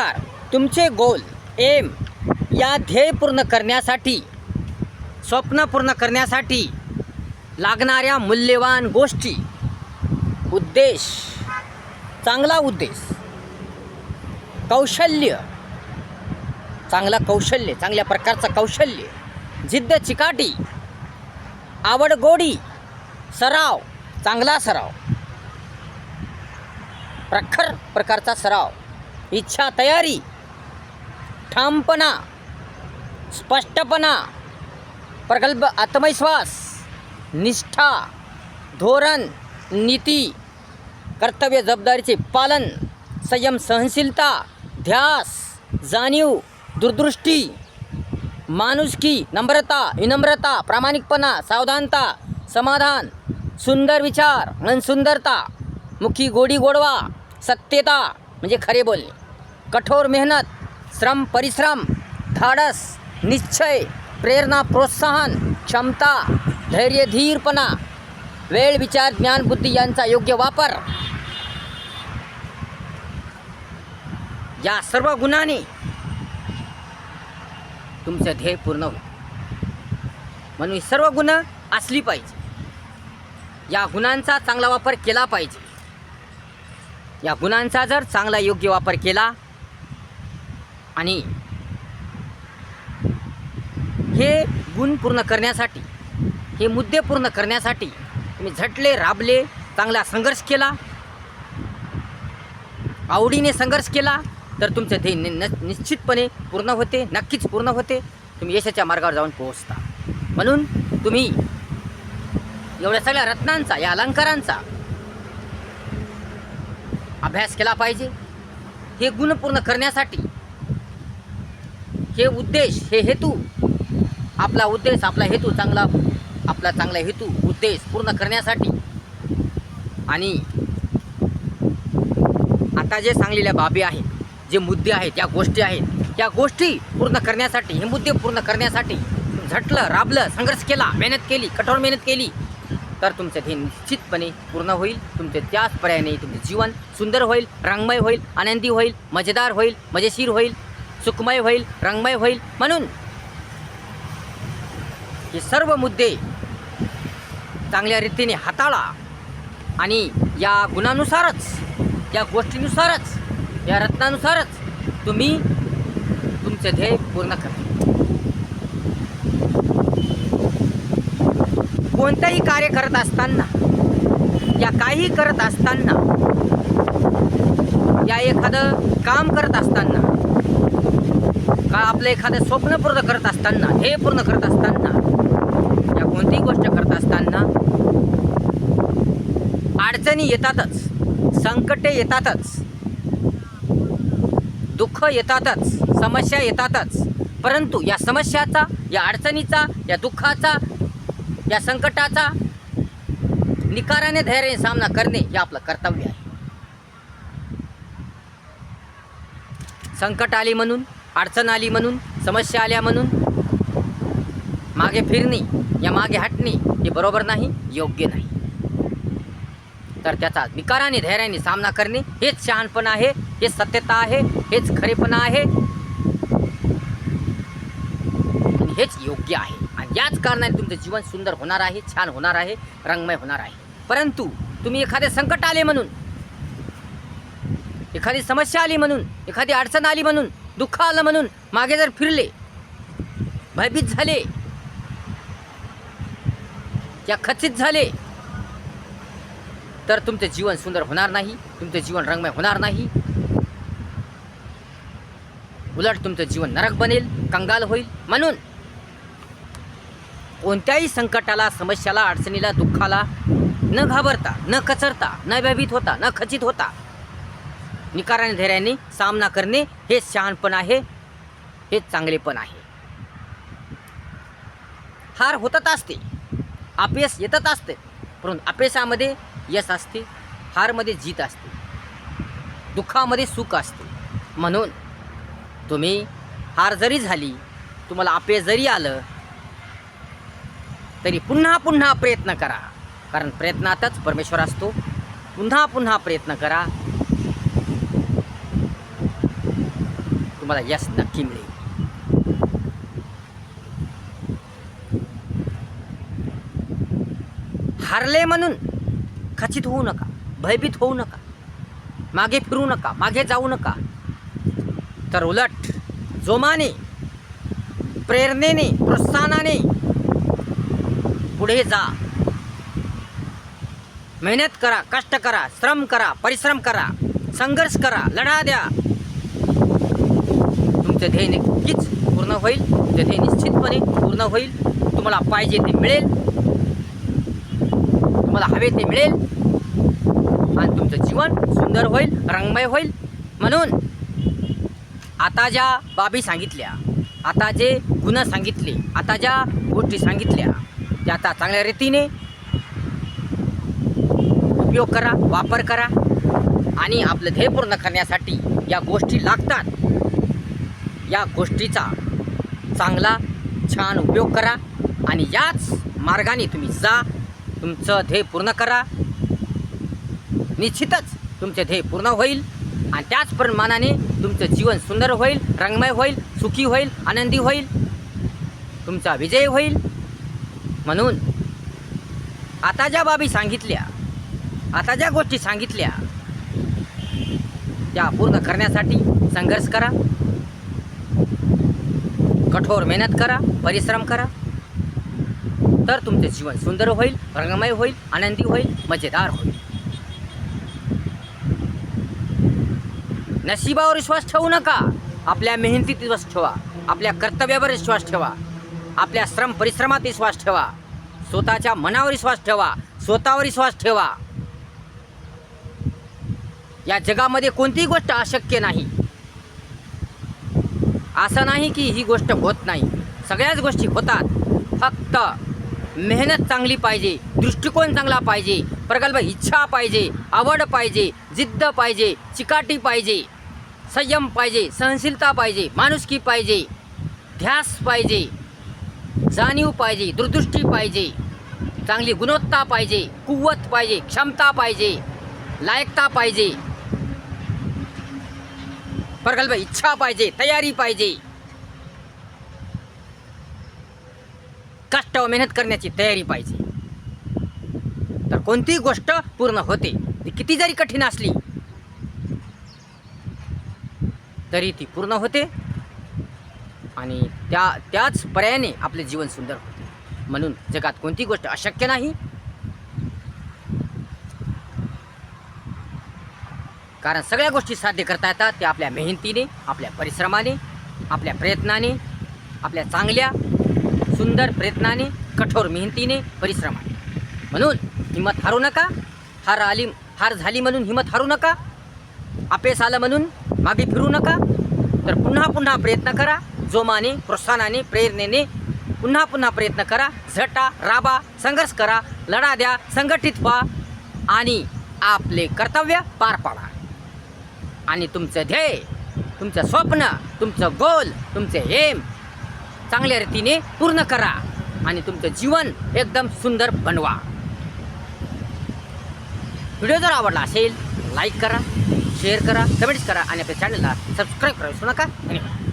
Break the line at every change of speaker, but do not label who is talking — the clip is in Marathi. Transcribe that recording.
नमस्कार. तुमचे गोल एम या ध्येय पूर्ण करण्यासाठी स्वप्न पूर्ण करण्यासाठी लागणाऱ्या मूल्यवान गोष्टी उद्देश चांगला उद्देश कौशल्य चांगलं कौशल्य चांगल्या प्रकारचं कौशल्य जिद्द चिकाटी आवड गोडी सराव चांगला सराव प्रखर प्रकारचा सराव. इच्छा तयारी ठामपणा स्पष्टपणा प्रगल्भ आत्मविश्वास निष्ठा धोरण नीती कर्तव्य जबाबदारीचे पालन संयम सहनशीलता ध्यास जाणीव दूरदृष्टी माणुसकी नम्रता विनम्रता प्रामाणिकपणा सावधानता समाधान सुंदर विचार मन सुंदरता मुखी गोडी गोडवा सत्यता म्हणजे खरे बोलणे. कठोर मेहनत श्रम परिश्रम धाडस निश्चय प्रेरणा प्रोत्साहन क्षमता धैर्य धीरपणा वेळ विचार ज्ञान बुद्धी यांचा योग्य वापर. या सर्व गुणाने तुमचं ध्येय पूर्ण होईल. म्हणून ही सर्व गुण असली पाहिजे. या गुणांचा चांगला वापर केला पाहिजे. या गुणांचा जर चांगला योग्य वापर केला आणि हे गुण पूर्ण करण्यासाठी हे मुद्दे पूर्ण करण्यासाठी तुम्ही झटले राबले चांगला संघर्ष केला आवडीने संघर्ष केला तर तुमचं ध्येय नि न निश्चितपणे पूर्ण होते नक्कीच पूर्ण होते. तुम्ही यशाच्या मार्गावर जाऊन पोहोचता. म्हणून तुम्ही एवढ्या सगळ्या रत्नांचा या अलंकारांचा अभ्यास केला पाहिजे. हे गुण पूर्ण करण्यासाठी हे उद्देश हे हेतू. आपला उद्देश आपला हेतू चांगला आपला चांगला हेतू उद्देश पूर्ण करण्यासाठी. आणि आता जे सांगलेल्या बाबी आहेत जे मुद्दे आहेत त्या गोष्टी आहेत त्या गोष्टी पूर्ण करण्यासाठी हे मुद्दे पूर्ण करण्यासाठी झटलं राबलं संघर्ष केला मेहनत केली कठोर मेहनत केली तर तुमचं ध्येय निश्चितपणे पूर्ण होईल. तुमचे त्याच पर्यायाने तुमचं जीवन सुंदर होईल रंगमय होईल आनंदी होईल मजेदार होईल मजेशीर होईल. सुखमय होईल रंगमय होईल म्हणून हे सर्व मुद्दे चांगल्या रीतीने हाताळा आणि या गुणानुसारच या गोष्टीनुसारच या रत्नानुसारच तुम्ही तुमचे ध्येय पूर्ण करा. कोणतंही कार्य करत असताना या काही करत असताना या एखादं काम करत असताना आपलं एखादं स्वप्न पूर्ण करत असताना हे पूर्ण करत असताना या कोणतीही गोष्ट करत असताना अडचणी येतातच संकटे येतातच दुःख येतातच समस्या येतातच परंतु या समस्याचा या अडचणीचा या दुःखाचा या संकटाचा निकाराने धैर्याने सामना करणे हे आपलं कर्तव्य आहे. संकट आली म्हणून अडचण आली म्हणून समस्या आल्या म्हणून. मागे फिरणे या मागे हटणे हे बरोबर नाही योग्य नाही. तर त्याचा विकाराने धैर्याने सामना करणे हेच शहाणपण आहे हेच सत्यता आहे हेच खरेपणा आहे. हेच योग्य आहे. आणि याच कारणाने तुमचं जीवन सुंदर होणार आहे छान होणार आहे रंगमय होणार आहे. परंतु तुम्ही एखादे संकट आले म्हणून एखादी समस्या आली म्हणून एखादी अडचण आली म्हणून दुःख आलं म्हणून मागे जर फिरले भयभीत झाले या खचित झाले तर तुमचे जीवन सुंदर होणार नाही तुमचे जीवन रंगमय होणार नाही. उलट तुमचं जीवन नरक बनेल कंगाल होईल. म्हणून कोणत्याही संकटाला समस्याला अडचणीला दुःखाला न घाबरता न कचरता न भयभीत होता न खचित होता निकाराने धैर्याने सामना करणे हे शहाणपण आहे हे चांगलेपण आहे. हार होतच असते अपयश येतच असते परंतु अपयशामध्ये यश असते हारमध्ये जीत असते दुःखामध्ये सुख असते. म्हणून तुम्ही हार जरी झाली तुम्हाला अपयश जरी आलं तरी पुन्हा पुन्हा प्रयत्न करा. कारण प्रयत्नातच परमेश्वर असतो. पुन्हा पुन्हा प्रयत्न करा. तुम्हाला यश नक्की मिळेल. हारले म्हणून खचित होऊ नका भयभीत होऊ नका मागे फिरू नका मागे जाऊ नका. तर उलट जोमाने प्रेरणेने प्रोत्साहनाने पुढे जा. मेहनत करा कष्ट करा श्रम करा परिश्रम करा संघर्ष करा लढा द्या. तुमचे ध्येय नक्कीच पूर्ण होईल. तुमचे ध्येय निश्चितपणे पूर्ण होईल. तुम्हाला पाहिजे ते मिळेल. तुम्हाला हवे ते मिळेल. आणि तुमचं जीवन सुंदर होईल रंगमय होईल. म्हणून आता ज्या बाबी सांगितल्या आता जे गुण सांगितले आता ज्या गोष्टी सांगितल्या त्या आता चांगल्या रीतीने उपयोग करा वापर करा. आणि आपलं ध्येय पूर्ण करण्यासाठी या गोष्टी लागतात. या गोष्टीचा चांगला छान उपयोग करा आणि याच मार्गाने तुम्ही जा तुमचं ध्येय पूर्ण करा. निश्चितच तुमचे ध्येय पूर्ण होईल आणि त्याच प्रमाणाने तुमचं जीवन सुंदर होईल रंगमय होईल सुखी होईल आनंदी होईल तुमचा विजय होईल. म्हणून आता ज्या बाबी सांगितल्या आता ज्या गोष्टी सांगितल्या त्या पूर्ण करण्यासाठी संघर्ष करा. कठोर मेहनत करा परिश्रम करा. तर तुमचे जीवन सुंदर होईल रंगमय होईल आनंदी होईल मजेदार होईल. नशिबावर विश्वास ठेवू नका. आपल्या मेहनतीत विश्वास ठेवा. आपल्या कर्तव्यावर विश्वास ठेवा. आपल्या श्रम परिश्रमात विश्वास ठेवा. स्वतःच्या मनावर विश्वास ठेवा. स्वतःवर विश्वास ठेवा. या जगामध्ये कोणतीही गोष्ट अशक्य नाही. असं नाही की ही गोष्ट होत नाही. सगळ्याच गोष्टी होतात. फक्त मेहनत चांगली पाहिजे दृष्टिकोन चांगला पाहिजे प्रगल्भ इच्छा पाहिजे आवड पाहिजे जिद्द पाहिजे चिकाटी पाहिजे संयम पाहिजे सहनशीलता पाहिजे माणुसकी पाहिजे ध्यास पाहिजे जाणीव पाहिजे दूरदृष्टी पाहिजे चांगली गुणवत्ता पाहिजे कुवत पाहिजे क्षमता पाहिजे लायकता पाहिजे. प्रकल्प इच्छा पाहिजे तयारी पाहिजे. कष्ट व मेहनत करण्याची तयारी पाहिजे. तर कोणतीही गोष्ट पूर्ण होते ती किती जरी कठीण असली तरी ती पूर्ण होते. आणि त्या त्याच पर्यायाने आपले जीवन सुंदर होते. म्हणून जगात कोणती गोष्ट अशक्य नाही. कारण सगळ्या गोष्टी साध्य करता येतात. त्या आपल्या मेहनतीने आपल्या परिश्रमाने आपल्या प्रयत्नाने आपल्या चांगल्या सुंदर प्रयत्नाने कठोर मेहनतीने परिश्रमाने. म्हणून हिंमत हारू नका. हार आली हार झाली म्हणून हिंमत हारू नका. अपेस आलं म्हणून मागे फिरू नका. तर पुन्हा पुन्हा प्रयत्न करा. जोमाने प्रोत्साहनाने प्रेरणेने पुन्हा पुन्हा प्रयत्न करा. झटा राबा संघर्ष करा. लढा द्या संघटित व्हा आणि आपले कर्तव्य पार पाडा. आणि तुमचं ध्येय तुमचं स्वप्न तुमचं गोल तुमचं एम चांगल्या रीतीने पूर्ण करा आणि तुमचं जीवन एकदम सुंदर बनवा. व्हिडिओ जर आवडला असेल लाईक करा शेअर करा कमेंट्स करा आणि आपल्या चॅनलला सबस्क्राईब करा विसरू नका. धन्यवाद.